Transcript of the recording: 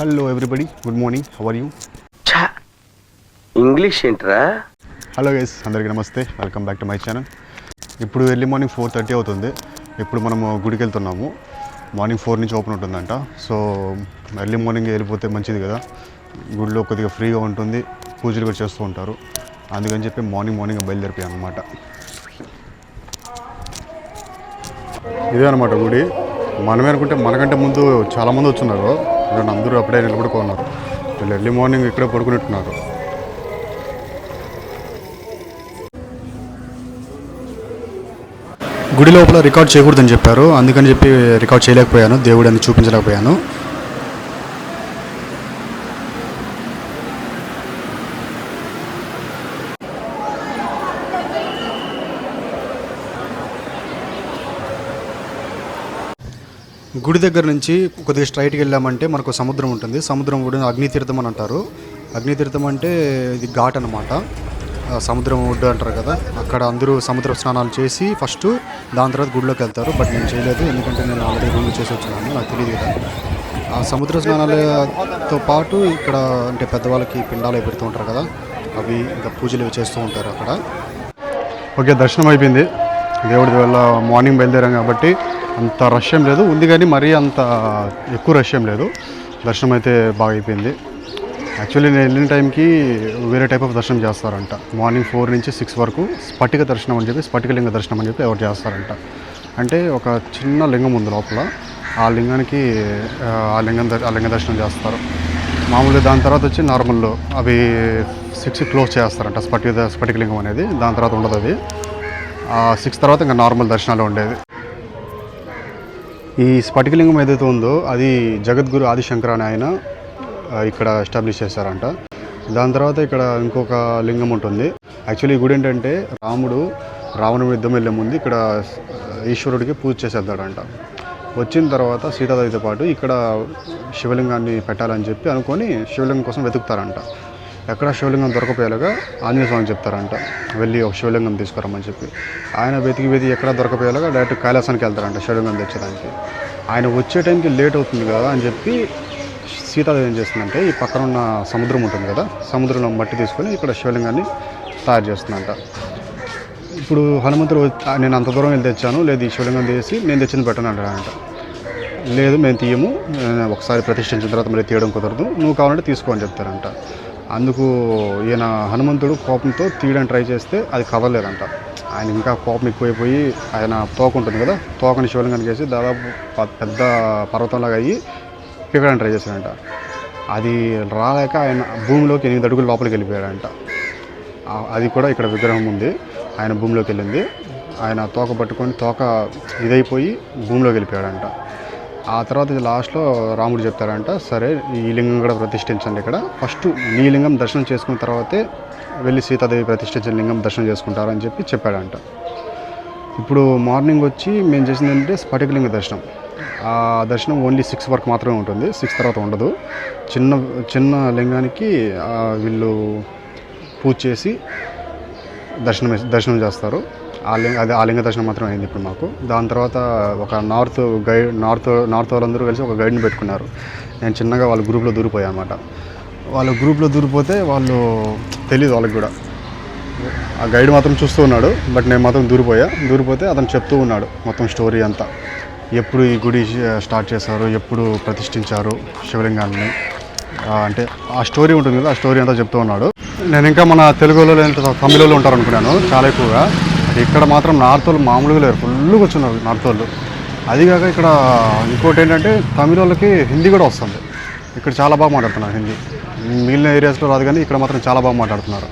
Hello everybody good morning how are you ఛా! English ఏంట్రా? Hello guys అందరికీ నమస్తే. Welcome back to my channel ఇప్పుడు ఎర్లీ మార్నింగ్ ఫోర్ థర్టీ అవుతుంది. ఇప్పుడు మనము గుడికి వెళ్తున్నాము మార్నింగ్ ఫోర్ నుంచి ఓపెన్ ఉంటుందంట. సో ఎర్లీ మార్నింగ్ వెళ్ళిపోతే మంచిది కదా. గుడిలో కొద్దిగా ఫ్రీగా ఉంటుంది. పూజలు కూడా చేస్తూ ఉంటారు. అందుకని చెప్పి మార్నింగ్ మార్నింగ్ బయలుదేరిపోయాం అనమాట ఇదే అనమాట గుడి. మనమే అనుకుంటే మనకంటే ముందు చాలామంది వచ్చున్నారు. ఇక్కడ అందరూ అప్పుడే నిలబడుకున్నారు. వీళ్ళు ఎర్లీ మార్నింగ్ ఇక్కడే పడుకున్నట్టున్నారు. గుడి లోపల రికార్డ్ చేయకూడదని చెప్పారు. అందుకని చెప్పి రికార్డ్ చేయలేకపోయాను. దేవుడు అని చూపించలేకపోయాను. గుడి దగ్గర నుంచి కొద్దిగా స్ట్రైట్కి వెళ్ళామంటే మనకు సముద్రం ఉంటుంది. సముద్రం కూడా అగ్నితీర్థం అని అంటారు. అగ్నితీర్థం అంటే ఇది ఘాట్ అనమాట సముద్రం ఒడ్డు అంటారు కదా అక్కడ అందరూ సముద్ర స్నానాలు చేసి ఫస్ట్ దాని తర్వాత గుడిలోకి వెళ్తారు. బట్ నేను చేయలేదు ఎందుకంటే నేను ఆల్రెడీ రూమ్ చేసి వచ్చినాను నాకు తెలియదు కదా. ఆ సముద్ర స్నానాలతో పాటు ఇక్కడ అంటే పెద్దవాళ్ళకి పిండాలు పెడుతూ ఉంటారు కదా అవి ఇంకా పూజలు చేస్తూ ఉంటారు అక్కడ. ఓకే దర్శనం అయిపోయింది. దేవుడి వల్ల మార్నింగ్ బయలుదేరాం కాబట్టి అంత రష్ ఏం లేదు. ఉంది కానీ మరీ అంత ఎక్కువ రష్ ఏం లేదు. దర్శనం అయితే బాగా అయిపోయింది యాక్చువల్లీ నేను వెళ్ళిన టైంకి వేరే టైప్ ఆఫ్ దర్శనం చేస్తారంట. మార్నింగ్ ఫోర్ నుంచి సిక్స్ వరకు స్ఫటిక దర్శనం అని చెప్పి స్ఫటికలింగ దర్శనం అని చెప్పి ఎవరు చేస్తారంట. అంటే ఒక చిన్న లింగం ఉంది లోపల. ఆ లింగానికి ఆ, లింగం ఆ లింగ దర్శనం చేస్తారు. మామూలుగా దాని తర్వాత వచ్చి నార్మల్ అవి సిక్స్ క్లోజ్ చేస్తారంట. స్ఫటిక స్ఫటికలింగం అనేది. దాని తర్వాత ఉండదు అది. సిక్స్ తర్వాత ఇంకా నార్మల్ దర్శనాలు ఉండేది ఈ స్ఫటికలింగం ఏదైతే ఉందో అది జగద్గురు ఆదిశంకర అని ఆయన ఇక్కడ ఎస్టాబ్లిష్ చేశారంట. దాని తర్వాత ఇక్కడ ఇంకొక లింగం ఉంటుంది. యాక్చువల్లీ గుడి ఏంటంటే రాముడు రావణ యుద్ధం వెళ్ళే ముందు ఇక్కడ ఈశ్వరుడికి పూజ చేసేద్దాడంట. వచ్చిన తర్వాత సీతాదేవితో పాటు ఇక్కడ శివలింగాన్ని పెట్టాలని చెప్పి అనుకొని శివలింగం కోసం వెతుకుతారంట. ఎక్కడ శివలింగం దొరకపోయేలాగా ఆంజనేయ స్వామి చెప్తారంట. వెళ్ళి ఒక శివలింగం తీసుకురమ్మని చెప్పి. ఆయన వెతికి వెతికి ఎక్కడ దొరకపోయేలాగా డైరెక్ట్ కైలాసానికి వెళ్తారంట శివలింగం తెచ్చడానికి ఆయన వచ్చే టైంకి లేట్ అవుతుంది కదా అని చెప్పి సీతాదేవి ఏం చేస్తుందంటే ఈ పక్కన ఉన్న సముద్రం ఉంటుంది కదా సముద్రంలో మట్టి తీసుకొని ఇక్కడ శివలింగాన్ని తయారు చేస్తుందంట. ఇప్పుడు హనుమంతుడు నేను అంత దూరం వెళ్ళి తెచ్చాను లేదు ఈ శివలింగం తీసి నేను తెచ్చింది పెట్టను అంటాడంట. లేదు మేము తీయము ఒకసారి ప్రతిష్ఠించిన తర్వాత మళ్ళీ తీయడం కుదరదు నువ్వు కావాలంటే తీసుకో అని చెప్తారంట. అందుకు ఈయన హనుమంతుడు కోపంతో తీయడానికి ట్రై చేస్తే అది కదలలేదంట ఆయన ఇంకా కోపం ఎక్కువైపోయి ఆయన తోక ఉంటుంది కదా తోకని శివలింగానికి వేసి దాదాపు పెద్ద పర్వతంలాగా అయ్యి పీకడానికి ట్రై చేశాడంట. అది రాలేక ఆయన భూమిలోకి ఎనిమిది అడుగులు లోపలికి వెళ్ళిపోయాడంట. అది కూడా ఇక్కడ విగ్రహం ఉంది. ఆయన భూమిలోకి వెళ్ళింది. ఆయన తోక పట్టుకొని తోక ఇదైపోయి భూమిలోకి వెళ్ళిపోయాడంట. ఆ తర్వాత ఇది లాస్ట్లో రాముడు చెప్తారంట సరే ఈ లింగం కూడా ప్రతిష్ఠించండి ఇక్కడ. ఫస్ట్ ఈ లింగం దర్శనం చేసుకున్న తర్వాతే వెళ్ళి సీతాదేవి ప్రతిష్ఠించిన లింగం దర్శనం చేసుకుంటారని చెప్పి చెప్పాడంట. ఇప్పుడు మార్నింగ్ వచ్చి మేము చేసింది ఏంటంటే స్ఫటికలింగ దర్శనం. ఆ దర్శనం ఓన్లీ సిక్స్ వరకు మాత్రమే ఉంటుంది సిక్స్ తర్వాత ఉండదు. చిన్న చిన్న లింగానికి వీళ్ళు పూజ చేసి దర్శనం దర్శనం చేస్తారు. ఆలింగ లింగ అది దర్శనం మాత్రం అయింది ఇప్పుడు మాకు. దాని తర్వాత ఒక నార్త్ గైడ్ నార్త్ నార్త్ వాళ్ళందరూ కలిసి ఒక గైడ్ని పెట్టుకున్నారు. నేను చిన్నగా వాళ్ళ గ్రూప్లో దూరిపోయాను అనమాట వాళ్ళ గ్రూప్లో దూరిపోతే వాళ్ళు తెలియదు వాళ్ళకి కూడా. ఆ గైడ్ మాత్రం చూస్తూ ఉన్నాడు బట్ నేను మాత్రం దూరిపోయా. దూరిపోతే అతను చెప్తూ ఉన్నాడు మొత్తం స్టోరీ అంతా. ఎప్పుడు ఈ గుడి స్టార్ట్ చేశారు ఎప్పుడు ప్రతిష్ఠించారు శివలింగాన్ని. అంటే ఆ స్టోరీ ఉంటుంది కదా ఆ స్టోరీ అంతా చెప్తూ ఉన్నాడు. నేను ఇంకా మన తెలుగులో లేదంటే తమిళలో ఉంటారు అనుకున్నాను చాలా ఎక్కువగా. ఇక్కడ మాత్రం నార్త్ వాళ్ళు మామూలుగా లేరు. ఫుల్గా వచ్చున్నారు నార్త్ వాళ్ళు అదిగాక ఇక్కడ ఇంకోటి ఏంటంటే తమిళ వాళ్ళకి హిందీ కూడా వస్తుంది. ఇక్కడ చాలా బాగా మాట్లాడుతున్నారు హిందీ. మిగిలిన ఏరియాస్లో రాదు కానీ ఇక్కడ మాత్రం చాలా బాగా మాట్లాడుతున్నారు.